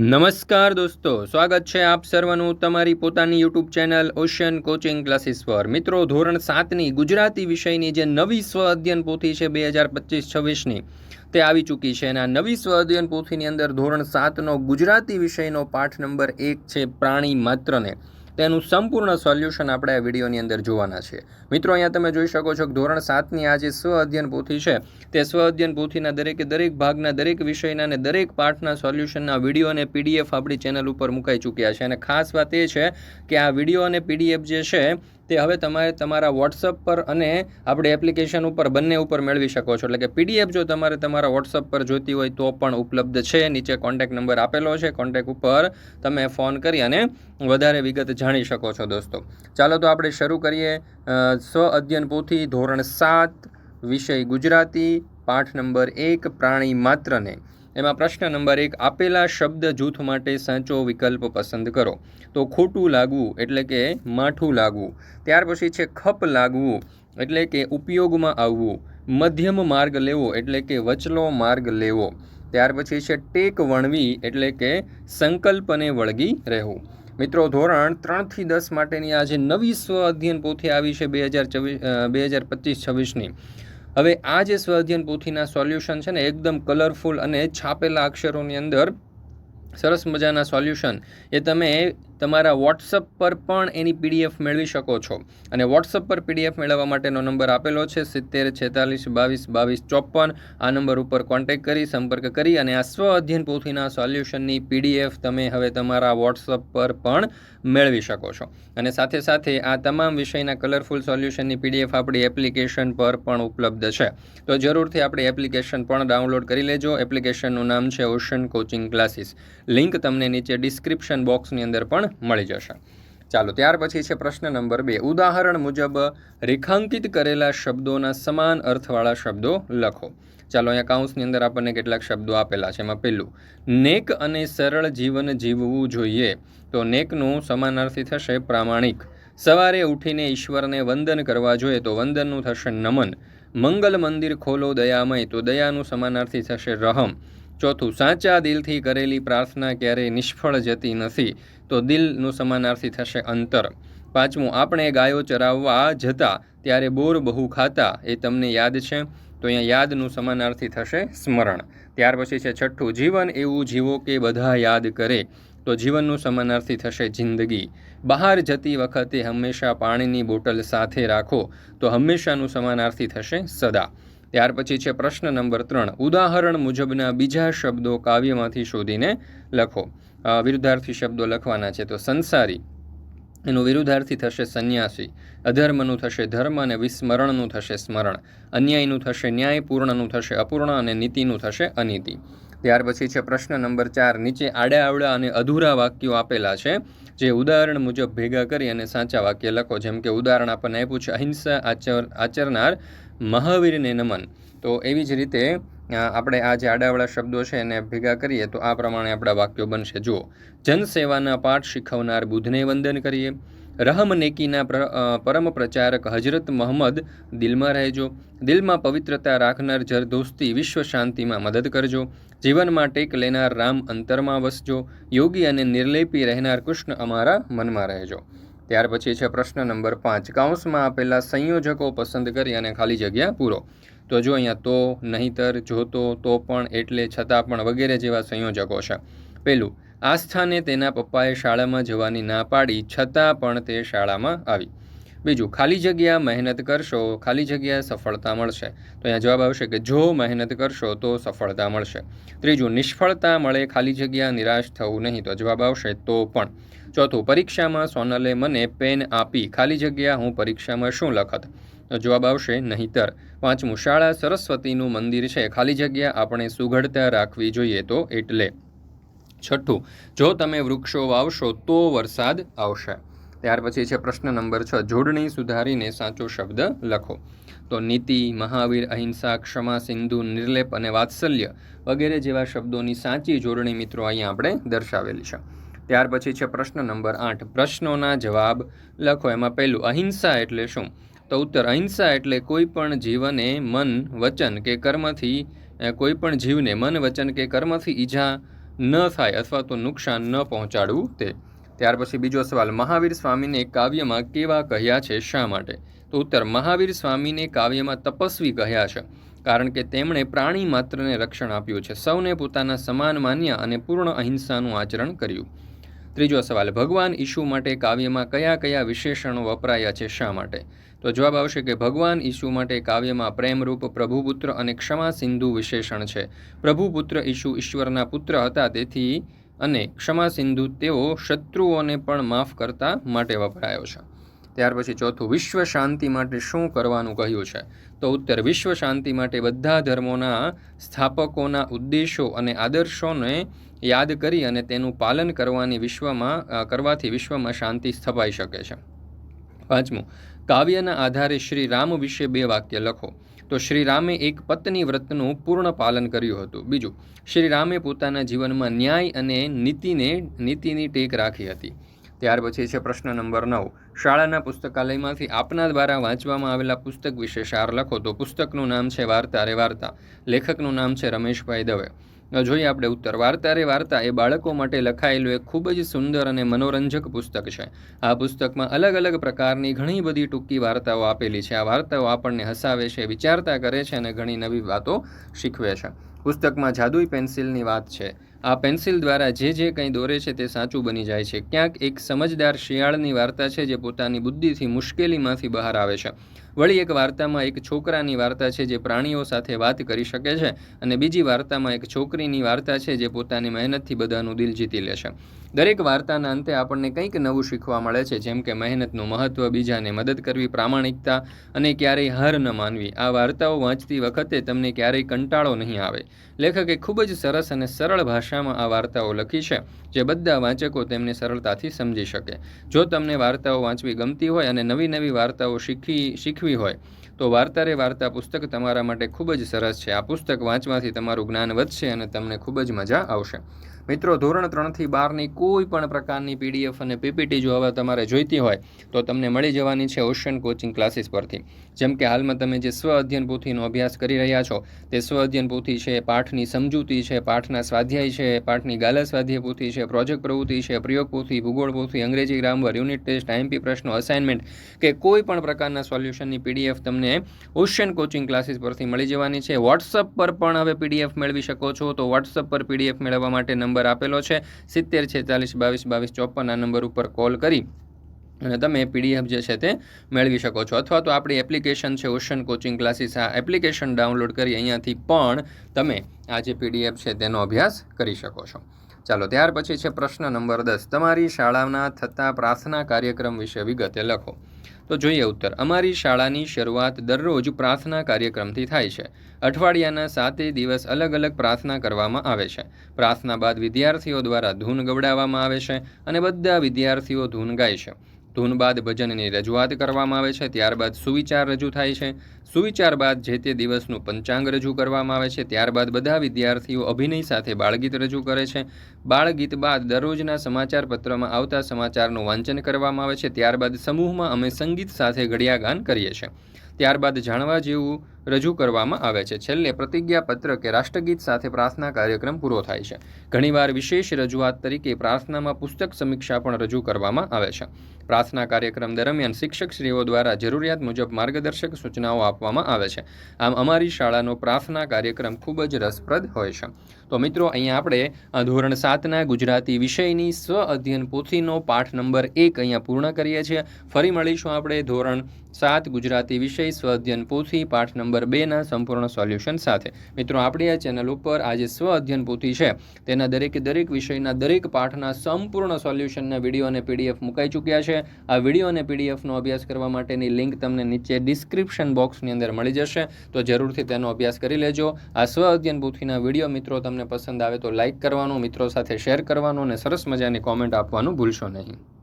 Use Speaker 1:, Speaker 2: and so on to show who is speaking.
Speaker 1: નમસ્કાર દોસ્તો, સ્વાગત છે આપ સર્વનું તમારી પોતાની YouTube channel ocean coaching classes પર. મિત્રો, ધોરણ સાતની ગુજરાતી વિષયની જે નવી સ્વ અધ્યયન પોથી છે બે હજાર પચીસ છવ્વીસની, તે આવી ચૂકી છે. અને આ નવી સ્વ અધ્યયન પોથીની અંદર ધોરણ સાતનો ગુજરાતી વિષયનો પાઠ નંબર એક છે પ્રાણી માત્રને. તેનું સંપૂર્ણ સોલ્યુશન આપણે આ વિડીયોની અંદર જોવાના છે. મિત્રો, અહીંયા તમે જોઈ શકો છો કે ધોરણ સાતની આ જે સ્વ અધ્યયન પોથી છે, તે સ્વ અધ્યયન પોથીના દરેકે દરેક ભાગના દરેક વિષયના અને દરેક પાઠના સોલ્યુશનના વીડિયો અને પીડીએફ આપણી ચેનલ ઉપર મુકાઈ ચૂક્યા છે. અને ખાસ વાત એ છે કે આ વીડિયો અને પીડીએફ જે છે, તે હવે તમારે તમારા વોટ્સઅપ પર અને આપણી એપ્લિકેશન ઉપર બંને ઉપર મેળવી શકો છો. એટલે કે પીડીએફ જો તમારે તમારા વોટ્સઅપ પર જોઈતી હોય તો પણ ઉપલબ્ધ છે. નીચે કોન્ટેક નંબર આપેલો છે. કોન્ટેક ઉપર તમે ફોન કરી અને વધારે વિગત જાણી શકો છો દોસ્તો. ચાલો તો આપણે શરૂ કરીએ સ્વ અધ્યયન પોથી ધોરણ સાત, વિષય ગુજરાતી, પાઠ નંબર એક, પ્રાણી માત્રને. એમાં પ્રશ્ન નંબર એક, આપેલા શબ્દ જૂથ માટે સાચો વિકલ્પ પસંદ કરો. તો ખોટું લાગવું એટલે કે માઠું લાગવું. ત્યાર પછી છે ખપ લાગવું એટલે કે ઉપયોગમાં આવવું. મધ્યમ માર્ગ લેવો એટલે કે વચલો માર્ગ લેવો. ત્યાર પછી છે ટેક વણવી એટલે કે સંકલ્પને વળગી રહેવું. મિત્રો, ધોરણ ત્રણથી દસ માટેની આ જે નવી સ્વ અધ્યયન પોથી આવી છે બે હજાર ચોવીસ બે હજાર પચીસ છવ્વીસની. હવે આ જે સ્વ અધ્યયન પોથીના સોલ્યુશન છે ને, એકદમ કલરફુલ અને છાપેલા અક્ષરોની અંદર સરસ મજાના સોલ્યુશન. એ તમે તમારા વોટ્સઅપ પર પણ એની પીડીએફ મેળવી શકો છો. અને વોટ્સઅપ પર પીડીએફ મેળવવા માટેનો નંબર આપેલો છે, સિત્તેર, છેતાલીસ, બાવીસ બાવીસ, ચોપન. આ નંબર ઉપર કોન્ટેક કરી, સંપર્ક કરી અને આ સ્વ અધ્યયન પોથીના સોલ્યુશનની પીડીએફ તમે હવે તમારા વોટ્સઅપ પર પણ મેળવી શકો છો. અને સાથે સાથે આ તમામ વિષયના કલરફુલ સોલ્યુશનની પીડીએફ આપણી એપ્લિકેશન પર પણ ઉપલબ્ધ છે. તો જરૂરથી આપણી એપ્લિકેશન પણ ડાઉનલોડ કરી લેજો. એપ્લિકેશનનું નામ છે ઓશન કોચિંગ ક્લાસીસ લિંક તમને નીચે ડિસ્ક્રિપ્શન બોક્સની અંદર પણ મળી જશે. ચાલો, ત્યાર પછી છે પ્રશ્ન નંબર બે. ઉદાહરણ મુજબ, રેખાંકિત કરેલા શબ્દોના સમાન અર્થવાળા શબ્દો લખો. ચાલો, અહીંયા કાઉન્સની અંદર આપણને કેટલાક શબ્દો આપેલા છે. એમાં પહેલું, નેક અને સરળ જીવન જીવવું જોઈએ. તો નેકનું સમાનાર્થી થશે પ્રામાણિક. સવારે ઉઠીને ઈશ્વરને વંદન કરવા જોઈએ તો વંદનનું થશે નમન. મંગલ મંદિર ખોલો દયામય તો દયાનું સમાનાર્થી થશે રહમ. ચોથું, સાચા દિલથી કરેલી પ્રાર્થના ક્યારેય નિષ્ફળ જતી નથી, તો દિલનું સમાનાર્થી થશે અંતર. પાંચમું, આપણે ગાયો ચરાવવા જતા ત્યારે બોર બહુ ખાતા, એ તમને યાદ છે? તો અહીંયા યાદનું સમાનાર્થી થશે સ્મરણ. ત્યાર પછી છે છઠ્ઠું, જીવન એવું જીવો કે બધા યાદ કરે, તો જીવનનું સમાનાર્થી થશે જિંદગી. બહાર જતી વખતે હંમેશા પાણીની બોટલ સાથે રાખો, તો હંમેશાનું સમાનાર્થી થશે સદા. ત્યાર પછી છે પ્રશ્ન નંબર ત્રણ. ઉદાહરણ મુજબના બીજા શબ્દો કાવ્યમાંથી શોધીને લખો. વિરુદ્ધાર્થી શબ્દો લખવાના છે તો સંસારી. એનું વિરુદ્ધાર્થી થશે સંન્યાસી. અધર્મનું થશે ધર્મ અને વિસ્મરણનું થશે સ્મરણ. અન્યાયનું થશે ન્યાય, પૂર્ણનું થશે અપૂર્ણ અને નીતિનું થશે અનીતિ. ત્યાર પછી છે પ્રશ્ન નંબર ચાર. નીચે આડા આવડા અને અધૂરા વાક્યો આપેલા છે, જે ઉદાહરણ મુજબ ભેગા કરી અને સાચા વાક્ય લખો. જેમ કે ઉદાહરણ આપણને આપ્યું છે, અહિંસા આચર, આચરનાર મહાવીરને નમન. તો એવી જ રીતે આપણે આ જે આડાવાળા શબ્દો છે એને ભેગા કરીએ, તો આ પ્રમાણે આપણા વાક્યો બનશે. જુઓ. જનસેવાના પાઠ શીખવનાર બુધને વંદન કરીએ. રહમ નેકીના પરમ પ્રચારક હજરત મોહમ્મદ દિલમાં રહેજો. દિલમાં પવિત્રતા રાખનાર જરદોસ્તી વિશ્વ શાંતિમાં મદદ કરજો. જીવનમાં ટેક લેનાર રામ અંતરમાં વસજો. યોગી અને નિર્લેપી રહેનાર કૃષ્ણ અમારા મનમાં રહેજો. ત્યાર પછી છે પ્રશ્ન નંબર પાંચ. કાઉન્સમાં આપેલા સંયોજકો પસંદ કરી અને ખાલી જગ્યા પૂરો. તો જો અહીંયા તો, નહીતર જોતો તો પણ, એટલે છતાં પણ વગેરે જેવા સંયોજકો છે. પહેલું આસ્થાને તેના પપ્પાએ શાળામાં જવાની ના પાડી, છતાં પણ તે શાળામાં આવી. બીજું, ખાલી જગ્યા મહેનત કરશો, ખાલી જગ્યા સફળતા મળશે. તો અહીંયા જવાબ આવશે કે, જો મહેનત કરશો તો સફળતા મળશે. ત્રીજું, નિષ્ફળતા મળે, ખાલી જગ્યા નિરાશ થવું નહીં. તો જવાબ આવશે, તો પણ. ચોથું, પરીક્ષામાં સોનલે મને પેન આપી, ખાલી જગ્યા હું પરીક્ષામાં શું લખત? તો જવાબ આવશે, નહીતર. પાંચમું, શાળા સરસ્વતીનું મંદિર છે, ખાલી જગ્યા આપણે સુઘડતા રાખવી જોઈએ તો એટલે. છઠ્ઠું, જો તમે વૃક્ષો વાવશો તો વરસાદ આવશે. ત્યાર પછી છે પ્રશ્ન નંબર છ. જોડણી સુધારીને સાચો શબ્દ લખો. તો નીતિ, મહાવીર, અહિંસા, ક્ષમા, સિંધુ, નિર્લેપ અને વાત્સલ્ય વગેરે જેવા શબ્દોની સાચી જોડણી મિત્રો અહીંયા આપણે દર્શાવેલી છે. ત્યાર પછી છે પ્રશ્ન નંબર આઠ. પ્રશ્નોના જવાબ લખો. એમાં પહેલું, અહિંસા એટલે શું? તો ઉત્તર, અહિંસા એટલે કોઈ પણ જીવને મન, વચન કે કર્મથી કોઈ પણ જીવને મન, વચન કે કર્મથી ઈજા ન થાય અથવા તો નુકસાન ન પહોંચાડવું તે. ત્યાર પછી બીજો સવાલ, મહાવીર સ્વામીને કાવ્યમાં કેવા કહ્યા છે શા માટે? તો ઉત્તર, મહાવીર સ્વામીને કાવ્યમાં તપસ્વી કહ્યા છે, કારણ કે તેમણે પ્રાણી માત્રને રક્ષણ આપ્યું છે. સૌને પોતાના સમાન માન્યા અને પૂર્ણ અહિંસાનું આચરણ કર્યું. ત્રીજો સવાલ, ભગવાન ઈશુ માટે કાવ્યમાં કયા કયા વિશેષણો વપરાયા છે શા માટે? તો જવાબ આવશે કે ભગવાન ઈશુ માટે કાવ્યમાં પ્રેમરૂપ, પ્રભુપુત્ર અને ક્ષમા સિંધુ વિશેષણ છે. પ્રભુપુત્ર ઈશુ ઈશ્વરના પુત્ર હતા, તેથી અને ક્ષમા સિંધુ તેઓ શત્રુઓને પણ માફ કરતા માટે વપરાયો છે. ત્યાર પછી ચોથું, વિશ્વ શાંતિ માટે શું કરવાનું કહ્યું છે? તો ઉત્તર, વિશ્વ શાંતિ માટે બધા ધર્મોના સ્થાપકોના ઉદ્દેશો અને આદર્શોને યાદ કરી અને તેનું પાલન કરવાની વિશ્વમાં કરવાથી વિશ્વમાં શાંતિ સ્થપાઈ શકે છે. પાંચમું, કાવ્યના આધારે શ્રી રામ વિશે બે વાક્ય લખો. તો શ્રીરામે એક પત્ની વ્રતનું પૂર્ણ પાલન કર્યું હતું. બીજું શ્રી રામે પોતાના જીવનમાં ન્યાય અને નીતિને, નીતિની ટેક રાખી હતી. ત્યાર પછી છે પ્રશ્ન નંબર નવ. શાળાના પુસ્તકાલયમાંથી આપના દ્વારા વાંચવામાં આવેલા પુસ્તક વિશે સાર લખો. તો પુસ્તકનું નામ છે વાર્તા રે વાર્તા. લેખકનું નામ છે રમેશભાઈ દવે જોઈએ આપણે ઉત્તર. વાર્તા રે વાર્તા, એ બાળકો માટે લખાયેલું એક ખૂબ જ સુંદર અને મનોરંજક પુસ્તક છે. આ પુસ્તકમાં અલગ અલગ પ્રકારની ઘણી બધી ટૂંકી વાર્તાઓ આપેલી છે. આ વાર્તાઓ આપણને હસાવે છે, વિચારતા કરે છે અને ઘણી નવી વાતો શીખવે છે. પુસ્તકમાં જાદુઈ પેન્સિલની વાત છે. આ પેન્સિલ દ્વારા જે જે કંઈ દોરે છે તે સાચું બની જાય છે. ક્યાંક એક સમજદાર શિયાળની વાર્તા છે જે પોતાની બુદ્ધિથી મુશ્કેલીમાંથી બહાર આવે છે. વળી એક વાર્તામાં એક છોકરાની વાર્તા છે જે પ્રાણીઓ સાથે વાત કરી શકે છે અને બીજી વાર્તામાં એક છોકરીની વાર્તા છે જે પોતાની મહેનતથી બધાનું દિલ જીતી લે છે. દરેક વાર્તાના અંતે આપણને કંઈક નવું શીખવા મળે છે, જેમ કે મહેનતનું મહત્ત્વ બીજાને મદદ કરવી, પ્રામાણિકતા અને ક્યારેય હાર ન માનવી. આ વાર્તાઓ વાંચતી વખતે તમને ક્યારેય કંટાળો નહીં આવે. લેખકે ખૂબ જ સરસ અને સરળ ભાષામાં આ વાર્તાઓ લખી છે, જે બધા વાંચકો તેમને સરળતાથી સમજી શકે. જો તમને વાર્તાઓ વાંચવી ગમતી હોય અને નવી નવી વાર્તાઓ શીખવી શીખવી હોય, તો વાર્તા રે વાર્તા પુસ્તક તમારા માટે ખૂબ જ સરસ છે. આ પુસ્તક વાંચવાથી તમારું જ્ઞાન વધશે અને તમને ખૂબ જ મજા આવશે. મિત્રો, ધોરણ ત્રણથી બારની કોઈ પણ પ્રકારની પીડીએફ અને પીપીટી જો હવે તમારે જોઈતી હોય, તો તમને મળી જવાની છે ઓશન કોચિંગ ક્લાસીસ પરથી. જેમ કે હાલમાં તમે જે સ્વ અધ્યયન પોથીનો અભ્યાસ કરી રહ્યા છો, તે સ્વ અધ્યયન પોથી છે, પાઠની સમજૂતી છે, પાઠના સ્વાધ્યાય છે, પાઠની ગાલા સ્વાધ્યાય પોથી છે, પ્રોજેક્ટ પ્રવૃત્તિ છે, પ્રયોગ પોથી, ભૂગોળ પોથી, અંગ્રેજી ગ્રામર, યુનિટ ટેસ્ટ આઈએમપી પ્રશ્નો, અસાઇનમેન્ટ કે કોઈ પણ પ્રકારના સોલ્યુશનની પીડીએફ તમને ઓશન કોચિંગ ક્લાસીસ પરથી મળી જવાની છે. વોટ્સઅપ પર પણ હવે પીડીએફ મેળવી શકો છો. તો વોટ્સઅપ પર પીડીએફ મેળવવા માટે નંબર આપેલો છે. સિત્તેર, છેતાલીસ, બાવીસ બાવીસ, ચોપન આ નંબર ઉપર કોલ કરી અને તમે પીડીએફ જે છે તે મેળવી શકો છો. અથવા તો આપણી એપ્લિકેશન છે, ઓશન કોચિંગ ક્લાસીસ, આ એપ્લિકેશન ડાઉનલોડ કરી અહીંયાથી પણ તમે આ જે પીડીએફ છે તેનો અભ્યાસ કરી શકો છો. ચાલો, ત્યાર પછી છે પ્રશ્ન નંબર દસ. તમારી શાળાના થતા પ્રાર્થના કાર્યક્રમ વિશે વિગતે લખો. તો જોઈએ ઉત્તર. અમારી શાળાની શરૂઆત દરરોજ પ્રાર્થના કાર્યક્રમથી થાય છે. અઠવાડિયાના સાતે દિવસ અલગ અલગ પ્રાર્થના કરવામાં આવે છે. પ્રાર્થના બાદ વિદ્યાર્થીઓ દ્વારા ધૂન ગવડાવવામાં આવે છે અને બધા વિદ્યાર્થીઓ ધૂન ગાય છે. ધૂન બાદ ભજનની રજૂઆત કરવામાં આવે છે, ત્યારબાદ સુવિચાર રજૂ થાય છે. સુવિચાર બાદ જે તે દિવસનું પંચાંગ રજૂ કરવામાં આવે છે, ત્યારબાદ બધા વિદ્યાર્થીઓ અભિનય સાથે બાળગીત રજૂ કરે છે. બાળગીત બાદ દરરોજના સમાચાર પત્રમાં આવતા સમાચારનું વાંચન કરવામાં આવે છે, ત્યારબાદ સમૂહમાં અમે સંગીત સાથે ઘડિયાગાન કરીએ છીએ. ત્યારબાદ જાણવા જેવું રજૂ કરવામાં આવે છે. છેલ્લે પ્રતિજ્ઞાપત્ર કે રાષ્ટ્રગીત સાથે પ્રાર્થના કાર્યક્રમ પૂરો થાય છે. ઘણીવાર વિશેષ રજૂઆત તરીકે પ્રાર્થનામાં પુસ્તક સમીક્ષા પણ રજૂ કરવામાં આવે છે. પ્રાર્થના કાર્યક્રમ દરમિયાન શિક્ષકશ્રીઓ દ્વારા જરૂરિયાત મુજબ માર્ગદર્શક સૂચનાઓ આપવામાં આવે છે. આમ અમારી શાળાનો પ્રાર્થના કાર્યક્રમ ખૂબ જ રસપ્રદ હોય છે. તો મિત્રો, અહીંયા આપણે ધોરણ સાતના ગુજરાતી વિષયની સ્વ અધ્યયન પોથીનો પાઠ નંબર એક અહીંયા પૂર્ણ કરીએ છીએ. ફરી મળીશું આપણે ધોરણ સાત ગુજરાતી વિષય સ્વ અધ્યયન પોથી પાઠ નંબર બેના સંપૂર્ણ સોલ્યુશન સાથે. મિત્રો, આપણી આ ચેનલ ઉપર આજે સ્વ અધ્યયન પોથી છે. તેના દરેકે દરેક વિષયના દરેક પાઠના સંપૂર્ણ સોલ્યુશનના વીડિયો અને પીડીએફ મુકાઈ ચૂક્યા છે. આ વીડિયો અને પીડીએફનો અભ્યાસ કરવા માટેની લિંક તમને નીચે ડિસ્ક્રિપ્શન બોક્સની અંદર મળી જશે. તો જરૂરથી તેનો અભ્યાસ કરી લેજો. આ સ્વ અધ્યયન પોથીના વીડિયો મિત્રો તમને પસંદ આવે તો લાઇક કરવાનું, મિત્રો સાથે શેર કરવાનું અને સરસ મજાની કોમેન્ટ આપવાનું ભૂલશો નહીં.